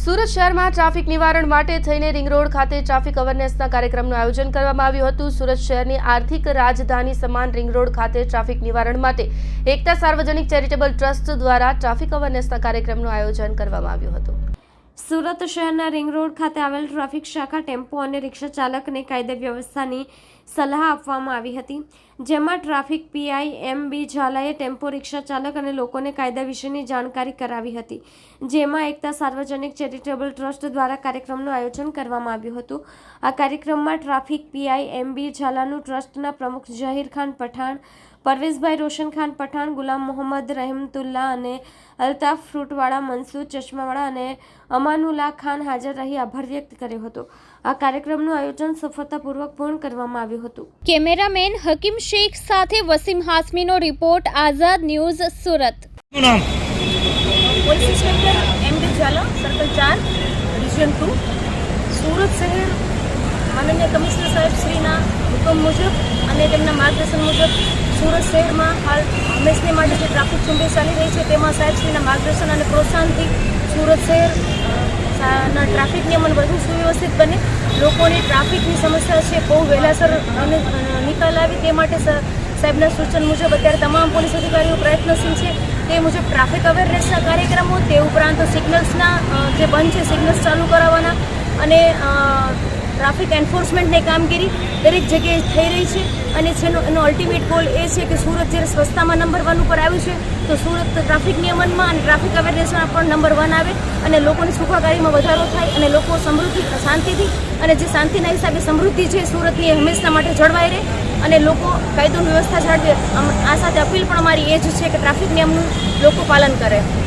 સુરત શહેરમાં ટ્રાફિક નિવારણ માટે થઈને રિંગ રોડ ખાતે ટ્રાફિક અવેરનેસના કાર્યક્રમનું આયોજન કરવામાં આવ્યું હતું. સુરત શહેરની આર્થિક રાજધાની સમાન રિંગ રોડ ખાતે ટ્રાફિક નિવારણ માટે એકતા સાર્વજનિક ચેરિટેબલ ટ્રસ્ટ દ્વારા ટ્રાફિક અવેરનેસના કાર્યક્રમનું આયોજન કરવામાં આવ્યું હતું. સુરત શહેરના રિંગ રોડ ખાતે આવેલ ટ્રાફિક શાખા ટેમ્પો અને રિક્ષા ચાલકને કાયદા વ્યવસ્થાની સલાહ આપવામાં આવી હતી, જેમાં ટ્રાફિક પીઆઈ એમ બી ઝાલાએ ટેમ્પો, રિક્ષા ચાલક અને લોકોને કાયદા વિશેની જાણકારી કરાવી હતી, જેમાં એકતા સાર્વજનિક ચેરિટેબલ ટ્રસ્ટ દ્વારા કાર્યક્રમનું આયોજન કરવામાં આવ્યું હતું. આ કાર્યક્રમમાં ટ્રાફિક પીઆઈ એમ બી ઝાલાનું ટ્રસ્ટના પ્રમુખ ઝહીર ખાન પઠાણ પરવેઝભાઈ રોશન ખાન પઠાણ ગુલામ મોહમ્મદ રહેમતુલ્લા અને અલ્તાફ ફ્રૂટવાળા મનસૂર ચશ્માવાળા અને અમાનુલ્લા ખાન હાજર રહી આભાર વ્યક્ત કર્યો હતો. આ કાર્યક્રમનું આયોજન સફળતાપૂર્વક પૂર્ણ કરવામાં આવ્યું હતું. કેમેરામેન હકીમ શેખ સાથે Wasim હાસમીનો report Azad news Surat. Police inspector M K Zala circle ચાર ટુ. સુરત શહેર માનનીય કમિશનર સાહેબ શ્રીના હુકમ મુજબ અને તેમના માર્ગદર્શન મુજબ સુરત શહેરમાં હાલ હંમેશને માટે જે ટ્રાફિક ઝુંબેશ ચાલી રહી છે, તેમાં સાહેબશ્રીના માર્ગદર્શન અને પ્રોત્સાહનથી સુરત શહેર ના ટ્રાફિક નિયમન વધુ સુવ્યવસ્થિત બને. લોકોની ટ્રાફિકની સમસ્યા છે, બહુ વહેલાસર અને નિકાલ આવે તે માટે સાહેબના સૂચન મુજબ અત્યારે તમામ પોલીસ અધિકારીઓ પ્રયત્નશીલ છે. તે મુજબ ટ્રાફિક અવેરનેસના કાર્યક્રમો, તે ઉપરાંત સિગ્નલ્સના જે બંધ છે, સિગ્નલ્સ ચાલુ કરાવવાના અને ટ્રાફિક એન્ફોર્સમેન્ટની કામગીરી દરેક જગ્યાએ થઈ રહી છે અને જેનો એનો અલ્ટિમેટ ગોલ એ છે કે સુરત જ્યારે સ્વચ્છતામાં નંબર વન ઉપર આવ્યું છે, તો સુરત ટ્રાફિક નિયમનમાં અને ટ્રાફિક અવેરનેસમાં પણ નંબર વન આવે અને લોકોની સુખાકારીમાં વધારો થાય અને લોકો સમૃદ્ધિ, શાંતિથી અને જે શાંતિના હિસાબે સમૃદ્ધિ છે, સુરતની હંમેશા માટે જળવાઈ રહે અને લોકો કાયદોની વ્યવસ્થા જાળવે. આ સાથે અપીલ પણ અમારી એ જ છે કે ટ્રાફિક નિયમનું લોકો પાલન કરે.